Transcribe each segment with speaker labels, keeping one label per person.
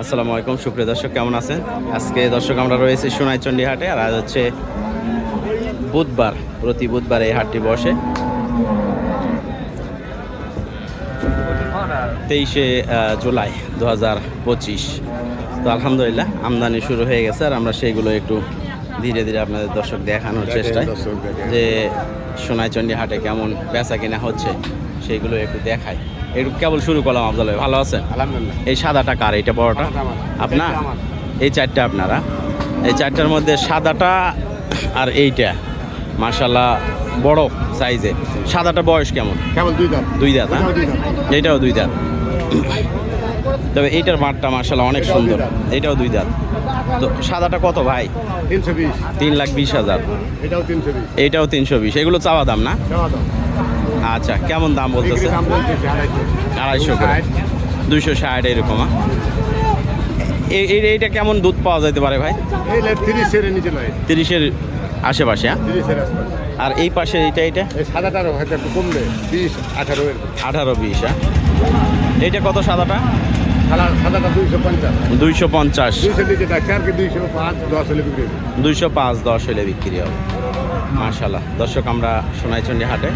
Speaker 1: আসসালামু আলাইকুম সুপ্রিয় দর্শক কেমন আছেন? আজকে দর্শক আমরা রয়েছি সোনাইচন্ডী হাটে আর আজ হচ্ছে বুধবার প্রতি বুধবার এই হাটটি বসে। তেইশে জুলাই দু হাজার পঁচিশ। তো আলহামদুলিল্লাহ আমদানি শুরু হয়ে গেছে আর আমরা সেইগুলো একটু ধীরে ধীরে আপনাদের দর্শক দেখানোর চেষ্টায়। যে সোনাইচন্ডী হাটে কেমন বেচা কেনা হচ্ছে সেইগুলো একটু দেখাই। একটু কেবল শুরু করলাম আফজাল ভাই ভালো আছেন?
Speaker 2: আলহামদুলিল্লাহ।
Speaker 1: এই সাদাটা কার এটা বড়টা? আপনার? এই চারটা আপনারা? এই চারটার মধ্যে সাদাটা আর এইটা মার্শাল্লাহ বড় সাইজে। সাদাটা বয়স কেমন?
Speaker 2: কেবল দুই দাম
Speaker 1: দুই দাঁত হ্যাঁ?
Speaker 2: ওটাও দুই দাঁত।
Speaker 1: এইটাও দুই দাঁত। তবে এইটার মাঠটা মার্শাল্লাহ অনেক সুন্দর। এইটাও দুই দাঁত। তো সাদাটা কত ভাই?
Speaker 2: তিনশো বিশ।
Speaker 1: তিন লাখ বিশ হাজার।
Speaker 2: এটাও তিনশো বিশ।
Speaker 1: এইটাও তিনশো বিশ। এগুলো চাওয়া দাম না?
Speaker 2: দেওয়া দাম।
Speaker 1: আচ্ছা কেমন দাম বলতেছে?
Speaker 2: আড়াইশো
Speaker 1: করে। দুইশো ষাট এরকম? এই- এই এইটা কেমন দুধ পাওয়া যেতে পারে ভাই?
Speaker 2: তিরিশের
Speaker 1: আশেপাশে আর এই পাশে এইটা এইটা?
Speaker 2: এই সাদাটারও হয়তো একটু কমবে বিশ আঠারো
Speaker 1: আঠারো বিশ হ্যাঁ এইটা কত সাদাটা
Speaker 2: সাদা দুইশো পঞ্চাশ।
Speaker 1: দুইশো
Speaker 2: পাঁচ দশ হলে বিক্রি হবে।
Speaker 1: দুইশো পাঁচ দশ হলে বিক্রি হবে। মার্শাল্লাহ দর্শক আমরা সোনাইচন্ডী হাটে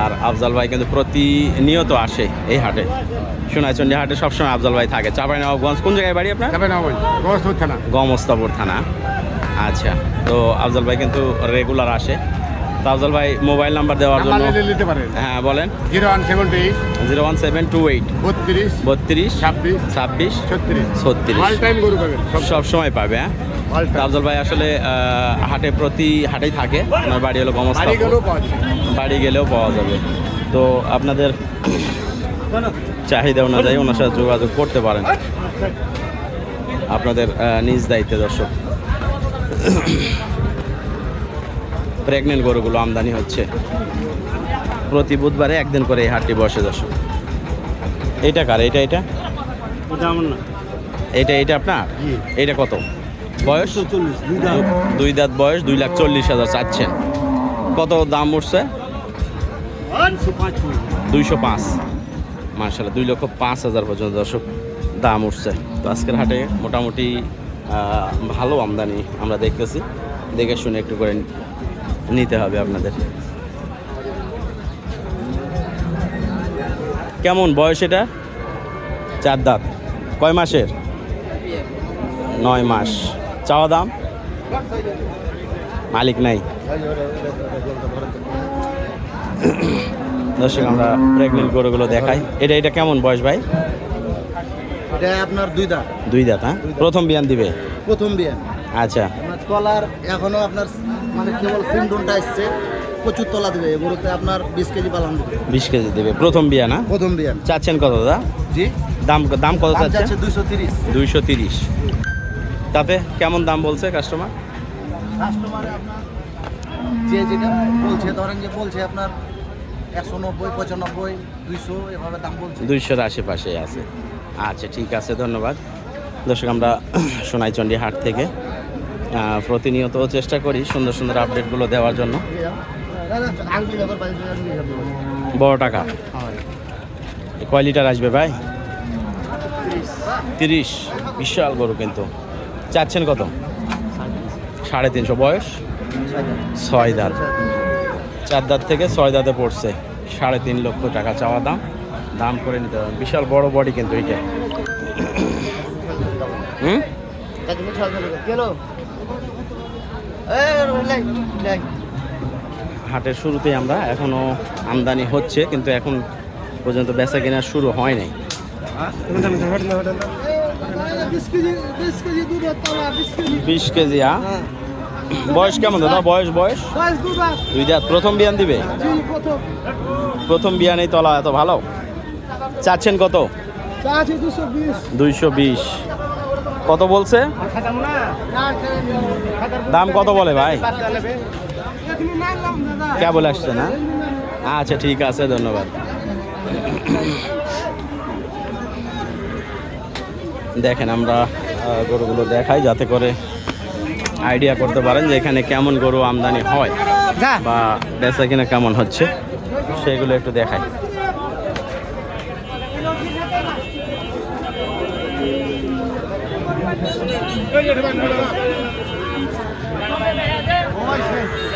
Speaker 1: আর আফজাল ভাই কিন্তু প্রতিনিয়ত আসে এই হাটে। সোনাইচন্ডী হাটে সবসময় আফজাল ভাই থাকে। চাপাইনবাবগঞ্জ কোন জায়গায় বাড়ি আপনার? গমস্তাপুর থানা। আচ্ছা তো আফজাল ভাই কিন্তু রেগুলার আসে। তো আফজাল ভাই মোবাইল নাম্বার দেওয়ার জন্য
Speaker 2: নিতে পারেন।
Speaker 1: হ্যাঁ বলেন।
Speaker 2: Zero one seventy eight.
Speaker 1: Zero one seven two eight.
Speaker 2: বত্রিশ
Speaker 1: বত্রিশ
Speaker 2: ছাব্বিশ
Speaker 1: ছাব্বিশ
Speaker 2: ছত্রিশ।
Speaker 1: ছত্রিশ।
Speaker 2: অল টাইম গরু পাবেন সব।
Speaker 1: সব পাবে হ্যাঁ? আফজাল ভাই আসলে হাটে প্রতি হাটেই থাকে। আপনার বাড়ি হলো
Speaker 2: বাড়ি গেলেও পাওয়া
Speaker 1: বাড়ি গেলেও পাওয়া যাবে। তো আপনাদের চাহিদা অনুযায়ী ওনার সাথে যোগাযোগ করতে পারেন। আপনাদের নিজ দায়িত্বে দর্শক। প্রেগনেন্ট গরুগুলো আমদানি হচ্ছে। প্রতি বুধবারে একদিন করে এই হাটটি বসে দর্শক। এইটা কার? এটা এটা? এটা এটা আপনার। এটা কত? বয়স দুই দাঁত। বয়স, দুই লাখ চল্লিশ হাজার চাচ্ছেন। কত দাম উঠছে? দুইশো পাঁচ। মার্শাল্লাহ দুই লক্ষ পাঁচ হাজার পর্যন্ত দর্শক দাম উঠছে। তো আজকের হাটে মোটামুটি ভালো আমদানি আমরা দেখতেছি। দেখে শুনে একটু করে নিতে হবে আপনাদের। কেমন বয়স এটা? চার দাঁত। কয় মাসের? নয় মাস। চাওয়া দাম? মালিক নাই। দর্শক আমরা প্রেগনেন্ট গরুগুলো দেখাই। এটা এটা কেমন বয়স ভাই?
Speaker 3: এটা আপনার দুই দাঁত।
Speaker 1: দুই দাঁত হ্যাঁ? প্রথম বিয়ান দিবে?
Speaker 3: প্রথম বিয়ান।
Speaker 1: আচ্ছা।
Speaker 3: তলার এখনও আপনার মানে কেবল সিমডনটা আসছে প্রচুর তলা দেবে। গরুতে আপনার বিশ কেজি পালান দেবে।
Speaker 1: বিশ কেজি দিবে। প্রথম বিয়া না
Speaker 3: প্রথম বিয়ান।
Speaker 1: চাচ্ছেন কত দাদা?
Speaker 3: জি।
Speaker 1: দাম দাম কত চাচ্ছেন?
Speaker 3: দুইশো তিরিশ।
Speaker 1: দুইশো তিরিশ। তাতে কেমন দাম বলছে কাস্টমার
Speaker 3: কাস্টমারে আপনার যে যেটা বলছে ধরেন যে বলছে আপনার একশো নব্বই পঁচানব্বই দুইশো এভাবে দাম বলছে।
Speaker 1: দুইশোর আশেপাশে আছে। আচ্ছা ঠিক আছে ধন্যবাদ। দর্শক আমরা সোনাইচন্ডী হাট থেকে প্রতিনিয়ত চেষ্টা করি সুন্দর সুন্দর আপডেটগুলো দেওয়ার জন্য। বড় টাকা। কয় লিটার আসবে ভাই? তিরিশ। বিশাল গরু কিন্তু। চাচ্ছেন কত? সাড়ে তিনশো। বয়স? ছয় দাঁত। চার দাঁত থেকে ছয় দাঁতে পড়ছে। সাড়ে তিন লক্ষ টাকা চাওয়া দাম। দাম করে নিতে হবে। বিশাল বড় বডি কিন্তু এইটা হুম। হাটের শুরুতেই আমরা এখনও আমদানি হচ্ছে, কিন্তু এখন পর্যন্ত বেচা কেনা শুরু হয় নাই। বিশ কেজি হ্যাঁ? বয়স কেমন দাদা? বয়স বয়স দুই দাঁত। প্রথম বিয়ান দিবে? প্রথম। বিয়ানেই তলা এত ভালো? চাচ্ছেন কত? দুইশো বিশ। কত বলছে? দাম কত বলে ভাই? কেবল আসছে না? আচ্ছা ঠিক আছে ধন্যবাদ। দেখেন আমরা গরুগুলো দেখাই যাতে করে আইডিয়া করতে পারেন যে এখানে কেমন গরু আমদানি হয় বা বেচা কিনা কেমন হচ্ছে সেগুলো একটু দেখাই।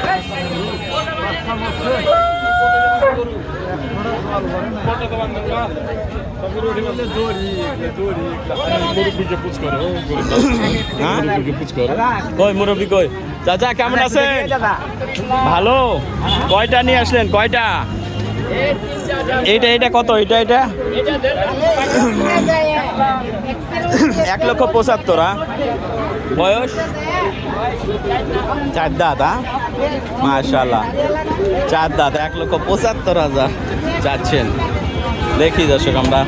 Speaker 1: হ্যাঁ কই মুরব্বী কই চাচা কেমন ভালো। কয়টা নিয়ে আসলেন? কয়টা? এইটা এটা কত? এটা এটা এক লক্ষ পঁচাত্তর হ্যাঁ? বয়স? চার হ্যাঁ? মাশাল্লাহ চার দাঁত, এক লক্ষ পঁচাত্তর হাজার। যাচ্ছেন। দেখি দর্শক, আমরা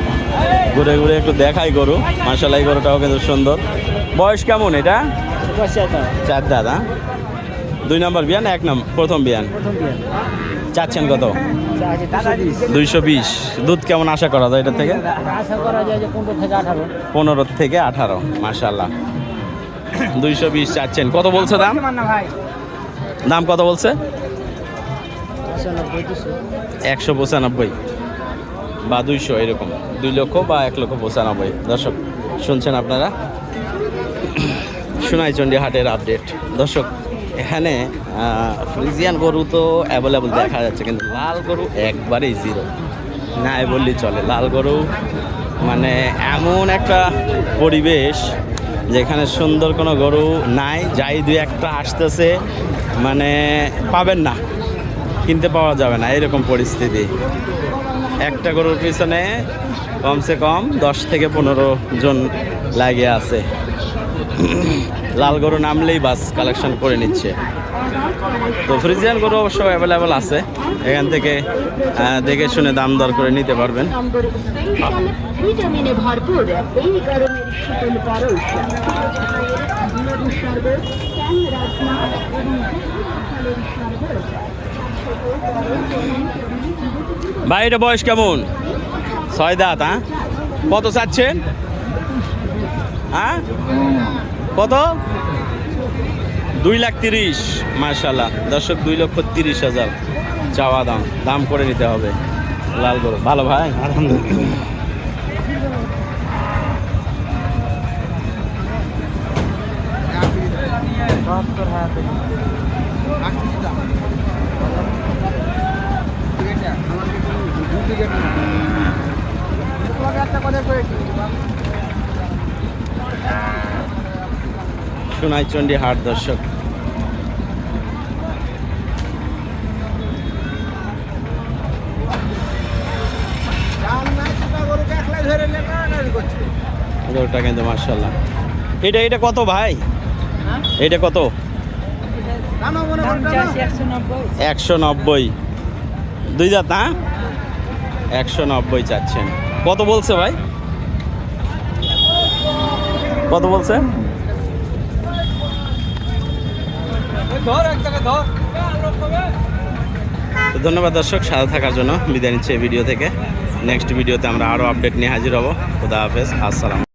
Speaker 1: ঘুরে ঘুরে একটু দেখাই গরু। মাশাল্লাহ এই গরুটাও কিন্তু সুন্দর। বয়স কেমন এটা? চার দাঁত হ্যাঁ? দুই নম্বর বিয়ান, এক নম্বর প্রথম বিয়ান? চাচ্ছেন কত? দুইশো বিশ। দুধ কেমন আশা করা যায় এটা থেকে?
Speaker 4: পনেরো থেকে আঠারো।
Speaker 1: মাশাল্লাহ দুইশো বিশ চাচ্ছেন। কত বলছো দাম? দাম কত বলছে? একশো পঁচানব্বই। বা দুইশো এরকম। দুই লক্ষ বা এক লক্ষ পঁচানব্বই। দর্শক শুনছেন আপনারা? সোনাইচন্ডী হাটের আপডেট। দর্শক এখানে ফ্রিজিয়ান গরু তো অ্যাভেলেবল দেখা যাচ্ছে কিন্তু লাল গরু একবারেই জিরো নাই বললেই চলে। লাল গরু মানে এমন একটা পরিবেশ যেখানে সুন্দর কোনো গরু নাই যাই দুই একটা আসতেছে মানে পাবেন না, কিনতে পাওয়া যাবে না, এরকম পরিস্থিতি। একটা গরুর পিছনে কমসে কম দশ থেকে পনেরো জন লাগিয়ে আছে। লাল গরু নামলেই বাস কালেকশন করে নিচ্ছে। তো ফ্রিজিয়ান গরু অবশ্য অ্যাভেলেবেল আছে। এখান থেকে দেখে শুনে দাম দর করে নিতে পারবেন।
Speaker 5: ভরপুর ট্যাং রাজমা এবং
Speaker 1: ভাই, এটা বয়স কেমন? ছয় দাঁত হ্যাঁ? কত চাচ্ছেন? হ্যাঁ? কত? দুই লাখ তিরিশ মার্শাল্লাহ দর্শক, দুই লক্ষ তিরিশ হাজার চাওয়া দাম। দাম করে নিতে হবে। লাল গরু। ভালো ভাই? আলহামদুলিল্লাহ।
Speaker 4: বাহাত্তর হাজার
Speaker 1: সোনাইচন্ডী হাট দর্শক। গরুটা কিন্তু মার্শাল্লাহ এটা এটা কত ভাই? এটা কত?
Speaker 4: একশো নব্বই।
Speaker 1: দুই দাঁত না? একশো নব্বই চাচ্ছেন। কত বলছে ভাই? কত বলছে? ধন্যবাদ দর্শক সাথে থাকার জন্য বিদায় নিচ্ছে এই ভিডিও থেকে। নেক্সট ভিডিওতে আমরা আরও আপডেট নিয়ে হাজির হব। খুদা হাফেজ আসসালাম